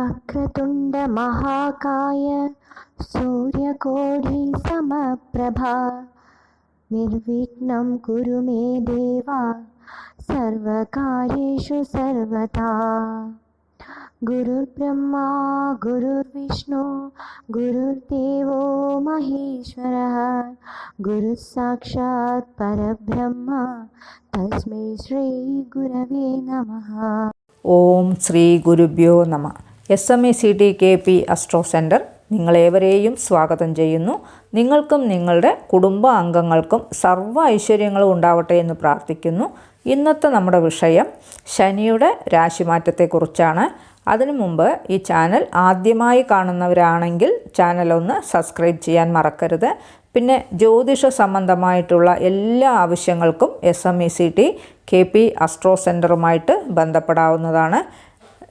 वक्रतुण्ड महाकाय सूर्यकोढि समप्रभा निर्विघ्नं कुरु मे देवा सर्वकार्येषु सर्वथा। गुरुर्ब्रह्मा, गुरुर्विष्णु, गुरुर्देवो महेश्वरः। गुरुः साक्षात् परब्रह्म, तस्मै श्रीगुरवे नमः। ॐ श्रीगुरुभ्यो नमः। S M E C T K P astro centre നിങ്ങളേവരെയും സ്വാഗതം ചെയ്യുന്നു. നിങ്ങൾക്കും നിങ്ങളുടെ കുടുംബ അംഗങ്ങൾക്കും സർവ ഐശ്വര്യങ്ങളും ഉണ്ടാവട്ടെ എന്ന് പ്രാർത്ഥിക്കുന്നു. ഇന്നത്തെ നമ്മുടെ വിഷയം ശനിയുടെ രാശിമാറ്റത്തെക്കുറിച്ചാണ്. അതിനു മുമ്പ് ഈ ചാനൽ ആദ്യമായി കാണുന്നവരാണെങ്കിൽ ചാനൽ ഒന്ന് സബ്സ്ക്രൈബ് ചെയ്യാൻ മറക്കരുത്. പിന്നെ ജ്യോതിഷ സംബന്ധമായിട്ടുള്ള എല്ലാ ആവശ്യങ്ങൾക്കും S M E C T K P astro സെന്ററുമായിട്ട് ബന്ധപ്പെടാവുന്നതാണ്.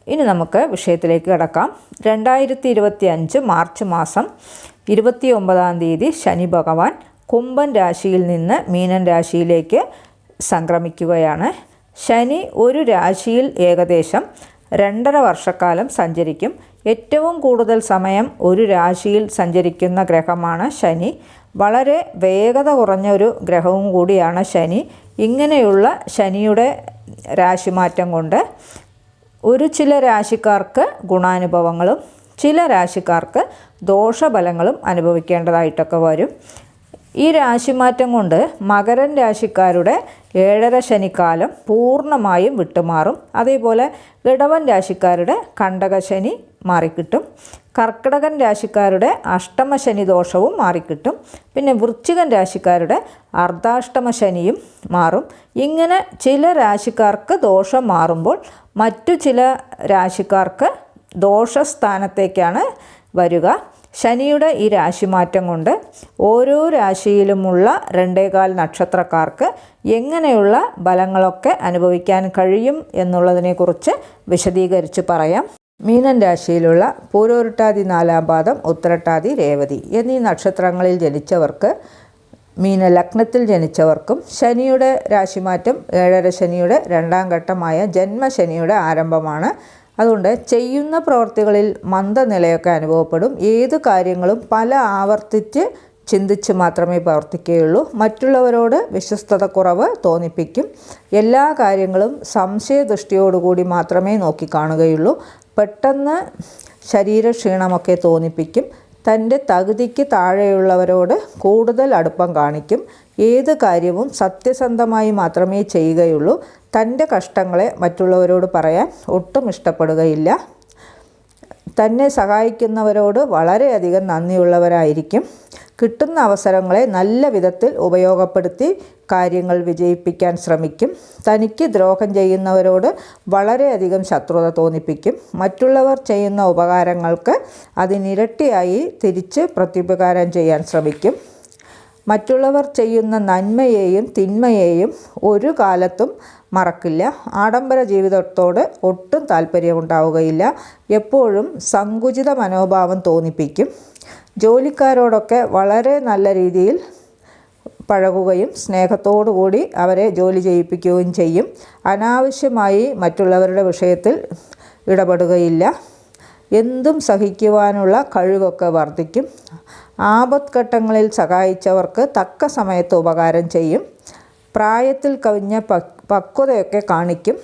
ഇനി നമുക്ക് വിഷയത്തിലേക്ക് കിടക്കാം. രണ്ടായിരത്തി ഇരുപത്തി അഞ്ച് മാർച്ച് മാസം ഇരുപത്തി ഒമ്പതാം തീയതി ശനി ഭഗവാൻ കുംഭൻ രാശിയിൽ നിന്ന് മീനൻ രാശിയിലേക്ക് സംക്രമിക്കുകയാണ്. ശനി ഒരു രാശിയിൽ ഏകദേശം രണ്ടര വർഷക്കാലം സഞ്ചരിക്കും. ഏറ്റവും കൂടുതൽ സമയം ഒരു രാശിയിൽ സഞ്ചരിക്കുന്ന ഗ്രഹമാണ് ശനി. വളരെ വേഗത കുറഞ്ഞ ഒരു ഗ്രഹവും കൂടിയാണ് ശനി. ഇങ്ങനെയുള്ള ശനിയുടെ രാശിമാറ്റം കൊണ്ട് ഒരു ചില രാശിക്കാർക്ക് ഗുണാനുഭവങ്ങളും ചില രാശിക്കാർക്ക് ദോഷഫലങ്ങളും അനുഭവിക്കേണ്ടതായിട്ടൊക്കെ വരും. ഈ രാശിമാറ്റം കൊണ്ട് മകരൻ രാശിക്കാരുടെ ഏഴര ശനിക്കാലം പൂർണമായും വിട്ടുമാറും. അതേപോലെ ഇടവൻ രാശിക്കാരുടെ കണ്ടകശനി മാറിക്കിട്ടും. കർക്കിടകൻ രാശിക്കാരുടെ അഷ്ടമ ശനി ദോഷവും മാറിക്കിട്ടും. പിന്നെ വൃശ്ചികൻ രാശിക്കാരുടെ അർദ്ധാഷ്ടമ ശനിയും മാറും. ഇങ്ങനെ ചില രാശിക്കാർക്ക് ദോഷം മാറുമ്പോൾ മറ്റു ചില രാശിക്കാർക്ക് ദോഷസ്ഥാനത്തേക്കാണ് വരിക. ശനിയുടെ ഈ രാശിമാറ്റം കൊണ്ട് ഓരോ രാശിയിലുമുള്ള രണ്ടേകാൽ നക്ഷത്രക്കാർക്ക് എങ്ങനെയുള്ള ബലങ്ങളൊക്കെ അനുഭവിക്കാൻ കഴിയും എന്നുള്ളതിനെക്കുറിച്ച് വിശദീകരിച്ച് പറയാം. മീനൻ രാശിയിലുള്ള പൂരോരുട്ടാതി നാലാം പാദം ഉത്തരട്ടാതി രേവതി എന്നീ നക്ഷത്രങ്ങളിൽ ജനിച്ചവർക്ക് മീന ലഗ്നത്തിൽ ജനിച്ചവർക്കും ശനിയുടെ രാശിമാറ്റം ഏഴര ശനിയുടെ രണ്ടാം ഘട്ടമായ ജന്മശനിയുടെ ആരംഭമാണ്. അതുകൊണ്ട് ചെയ്യുന്ന പ്രവർത്തികളിൽ മന്ദനിലയൊക്കെ അനുഭവപ്പെടും. ഏത് കാര്യങ്ങളും പല ആവർത്തിച്ച് ചിന്തിച്ച് മാത്രമേ പ്രവർത്തിക്കുകയുള്ളൂ. മറ്റുള്ളവരോട് വിശ്വസ്തത കുറവ് തോന്നിപ്പിക്കും. എല്ലാ കാര്യങ്ങളും സംശയദൃഷ്ടിയോടുകൂടി മാത്രമേ നോക്കിക്കാണുകയുള്ളൂ പെട്ടെന്ന് ശരീരക്ഷീണമൊക്കെ തോന്നിപ്പിക്കും. തന്റെ തകുതിക്ക് താഴെയുള്ളവരോട് കൂടുതൽ അടുപ്പം കാണിക്കും. ഏത് കാര്യവും സത്യസന്ധമായി മാത്രമേ ചെയ്യുകയുള്ളൂ. തന്റെ കഷ്ടങ്ങളെ മറ്റുള്ളവരോട് പറയാൻ ഒട്ടും ഇഷ്ടപ്പെടുകയില്ല. തന്നെ സഹായിക്കുന്നവരോട് വളരെയധികം നന്ദിയുള്ളവരായിരിക്കും. കിട്ടുന്ന അവസരങ്ങളെ നല്ല വിധത്തിൽ ഉപയോഗപ്പെടുത്തി കാര്യങ്ങൾ വിജയിപ്പിക്കാൻ ശ്രമിക്കും. തനിക്ക് ദ്രോഹം ചെയ്യുന്നവരോട് വളരെയധികം ശത്രുത തോന്നിപ്പിക്കും. മറ്റുള്ളവർ ചെയ്യുന്ന ഉപകാരങ്ങൾക്ക് അതിനിരട്ടിയായി തിരിച്ച് പ്രത്യുപകാരം ചെയ്യാൻ ശ്രമിക്കും. മറ്റുള്ളവർ ചെയ്യുന്ന നന്മയെയും തിന്മയെയും ഒരു കാലത്തും മറക്കില്ല. ആഡംബര ജീവിതത്തോട് ഒട്ടും താല്പര്യമുണ്ടാവുകയില്ല. എപ്പോഴും സങ്കുചിത മനോഭാവം തോന്നിപ്പിക്കും. ജോലിക്കാരോടൊക്കെ വളരെ നല്ല രീതിയിൽ പഴകുകയും സ്നേഹത്തോടുകൂടി അവരെ ജോലി ചെയ്യിപ്പിക്കുകയും ചെയ്യും. അനാവശ്യമായി മറ്റുള്ളവരുടെ വിഷയത്തിൽ ഇടപെടുകയില്ല. എന്തും സഹിക്കുവാനുള്ള കഴിവൊക്കെ വർദ്ധിക്കും. ആപത്ഘട്ടങ്ങളിൽ സഹായിച്ചവർക്ക് തക്ക സമയത്ത് ഉപകാരം ചെയ്യും. പ്രായത്തിൽ കവിഞ്ഞ പക്വതയൊക്കെ കാണിക്കും.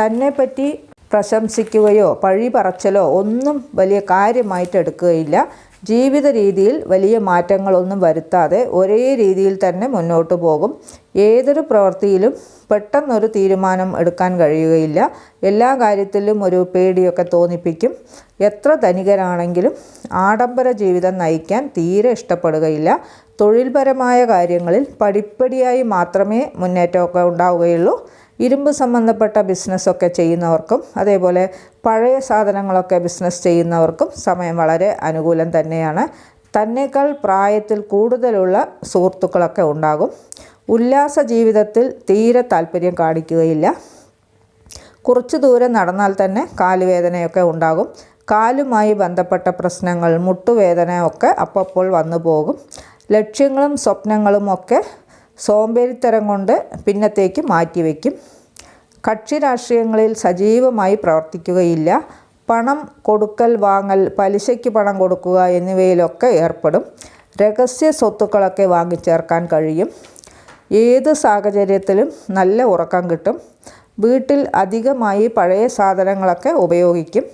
തന്നെപ്പറ്റി പ്രശംസിക്കുകയോ പഴി പറച്ചലോ ഒന്നും വലിയ കാര്യമായിട്ട് എടുക്കുകയില്ല ജീവിത രീതിയിൽ വലിയ മാറ്റങ്ങളൊന്നും വരുത്താതെ ഒരേ രീതിയിൽ തന്നെ മുന്നോട്ട് പോകും. ഏതൊരു പ്രവൃത്തിയിലും പെട്ടെന്നൊരു തീരുമാനം എടുക്കാൻ കഴിയുകയില്ല. എല്ലാ കാര്യത്തിലും ഒരു പേടിയൊക്കെ തോന്നിപ്പിക്കും. എത്ര ധനികരാണെങ്കിലും ആഡംബര ജീവിതം നയിക്കാൻ തീരെ ഇഷ്ടപ്പെടുകയില്ല. തൊഴിൽപരമായ കാര്യങ്ങളിൽ പടിപ്പടിയായി മാത്രമേ മുന്നേറ്റമൊക്കെ ഉണ്ടാവുകയുള്ളൂ. ഇരുമ്പ് സംബന്ധപ്പെട്ട ബിസിനസ്സൊക്കെ ചെയ്യുന്നവർക്കും അതേപോലെ പഴയ സാധനങ്ങളൊക്കെ ബിസിനസ് ചെയ്യുന്നവർക്കും സമയം വളരെ അനുകൂലം തന്നെയാണ്. തന്നേക്കാൾ പ്രായത്തിൽ കൂടുതലുള്ള സുഹൃത്തുക്കളൊക്കെ ഉണ്ടാകും. ഉല്ലാസ ജീവിതത്തിൽ തീരെ താല്പര്യം കാണിക്കുകയില്ല. കുറച്ച് ദൂരം നടന്നാൽ തന്നെ കാലുവേദനയൊക്കെ ഉണ്ടാകും. കാലുമായി ബന്ധപ്പെട്ട പ്രശ്നങ്ങൾ മുട്ടുവേദന ഒക്കെ അപ്പോൾ വന്നു പോകും ലക്ഷ്യങ്ങളും സ്വപ്നങ്ങളും ഒക്കെ സോമ്പേരിത്തരം കൊണ്ട് പിന്നത്തേക്ക് മാറ്റിവെക്കും. കക്ഷി രാഷ്ട്രീയങ്ങളിൽ സജീവമായി പ്രവർത്തിക്കുകയില്ല. പണം കൊടുക്കൽ വാങ്ങൽ പലിശയ്ക്ക് പണം കൊടുക്കുക എന്നിവയിലൊക്കെ ഏർപ്പെടും. രഹസ്യ സ്വത്തുക്കളൊക്കെ വാങ്ങിച്ചേർക്കാൻ കഴിയും. ഏത് സാഹചര്യത്തിലും നല്ല ഉറക്കം കിട്ടും. വീട്ടിൽ അധികമായി പഴയ സാധനങ്ങളൊക്കെ ഉപയോഗിക്കും.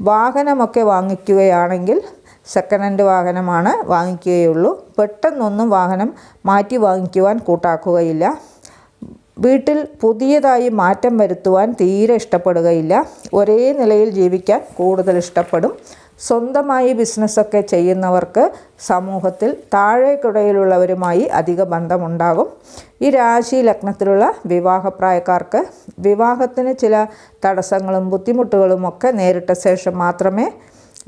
വാഹനമൊക്കെ വാങ്ങിക്കുകയാണെങ്കിൽ സെക്കൻഡ് ഹാൻഡ് വാഹനമാണ് വാങ്ങിക്കുകയുള്ളൂ. പെട്ടെന്നൊന്നും വാഹനം മാറ്റി വാങ്ങിക്കുവാൻ കൂട്ടാക്കുകയില്ല. വീട്ടിൽ പുതിയതായി മാറ്റം വരുത്തുവാൻ തീരെ ഇഷ്ടപ്പെടുകയില്ല. ഒരേ നിലയിൽ ജീവിക്കാൻ കൂടുതൽ ഇഷ്ടപ്പെടും. സ്വന്തമായി ബിസിനസ്സൊക്കെ ചെയ്യുന്നവർക്ക് സമൂഹത്തിൽ താഴേക്കിടയിലുള്ളവരുമായി അധിക ബന്ധമുണ്ടാകും. ഈ രാശി ലഗ്നത്തിലുള്ള വിവാഹപ്രായക്കാർക്ക് വിവാഹത്തിന് ചില തടസ്സങ്ങളും ബുദ്ധിമുട്ടുകളും ഒക്കെ നേരിട്ട ശേഷം മാത്രമേ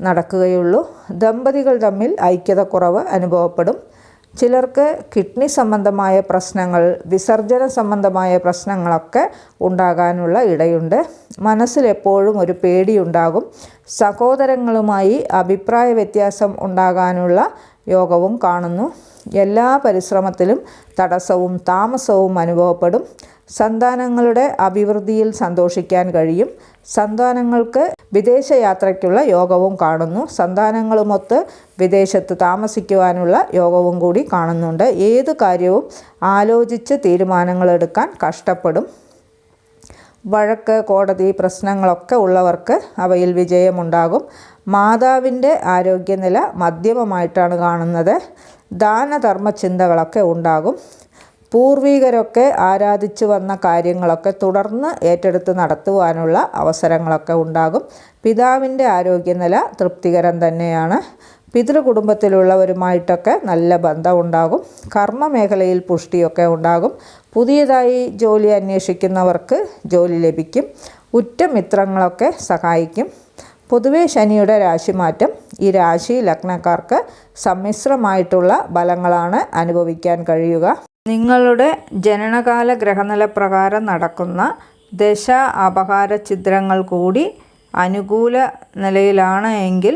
നടക്കുകയുള്ളൂ. ദമ്പതികൾ തമ്മിൽ ഐക്യതക്കുറവ് അനുഭവപ്പെടും. ചിലർക്ക് കിഡ്നി സംബന്ധമായ പ്രശ്നങ്ങൾ വിസർജന സംബന്ധമായ പ്രശ്നങ്ങളൊക്കെ ഉണ്ടാകാനുള്ള ഇടയുണ്ട്. മനസ്സിലെപ്പോഴും ഒരു പേടിയുണ്ടാകും. സഹോദരങ്ങളുമായി അഭിപ്രായ വ്യത്യാസം ഉണ്ടാകാനുള്ള യോഗവും കാണുന്നു. എല്ലാ പരിശ്രമത്തിലും തടസ്സവും താമസവും അനുഭവപ്പെടും. സന്താനങ്ങളുടെ അഭിവൃദ്ധിയിൽ സന്തോഷിക്കാൻ കഴിയും. സന്താനങ്ങൾക്ക് വിദേശയാത്രയ്ക്കുള്ള യോഗവും കാണുന്നു. സന്താനങ്ങളുമൊത്ത് വിദേശത്ത് താമസിക്കുവാനുള്ള യോഗവും കൂടി കാണുന്നുണ്ട്. ഏത് കാര്യവും ആലോചിച്ച് തീരുമാനങ്ങളെടുക്കാൻ കഷ്ടപ്പെടും. വഴക്ക് കോടതി പ്രശ്നങ്ങളൊക്കെ ഉള്ളവർക്ക് അവയിൽ വിജയമുണ്ടാകും. മാതാവിന്റെ ആരോഗ്യനില മധ്യമമായിട്ടാണ് കാണുന്നത്. ദാനധർമ്മ ചിന്തകളൊക്കെ ഉണ്ടാകും. പൂർവികരൊക്കെ ആരാധിച്ചു വന്ന കാര്യങ്ങളൊക്കെ തുടർന്ന് ഏറ്റെടുത്ത് നടത്തുവാനുള്ള അവസരങ്ങളൊക്കെ ഉണ്ടാകും. പിതാവിന്റെ ആരോഗ്യനില തൃപ്തികരം തന്നെയാണ്. പിതൃകുടുംബത്തിലുള്ളവരുമായിട്ടൊക്കെ നല്ല ബന്ധമുണ്ടാകും. കർമ്മ മേഖലയിൽ പുഷ്ടിയൊക്കെ ഉണ്ടാകും. പുതിയതായി ജോലി അന്വേഷിക്കുന്നവർക്ക് ജോലി ലഭിക്കും. ഉറ്റ മിത്രങ്ങളൊക്കെ സഹായിക്കും. പൊതുവെ ശനിയുടെ രാശിമാറ്റം ഈ രാശി ലഗ്നക്കാർക്ക് സമ്മിശ്രമായിട്ടുള്ള ഫലങ്ങളാണ് അനുഭവിക്കാൻ കഴിയുക. നിങ്ങളുടെ ജനനകാല ഗ്രഹനില പ്രകാരം നടക്കുന്ന ദശ അപഹാര ചിത്രങ്ങൾ കൂടി അനുകൂല നിലയിലാണ് എങ്കിൽ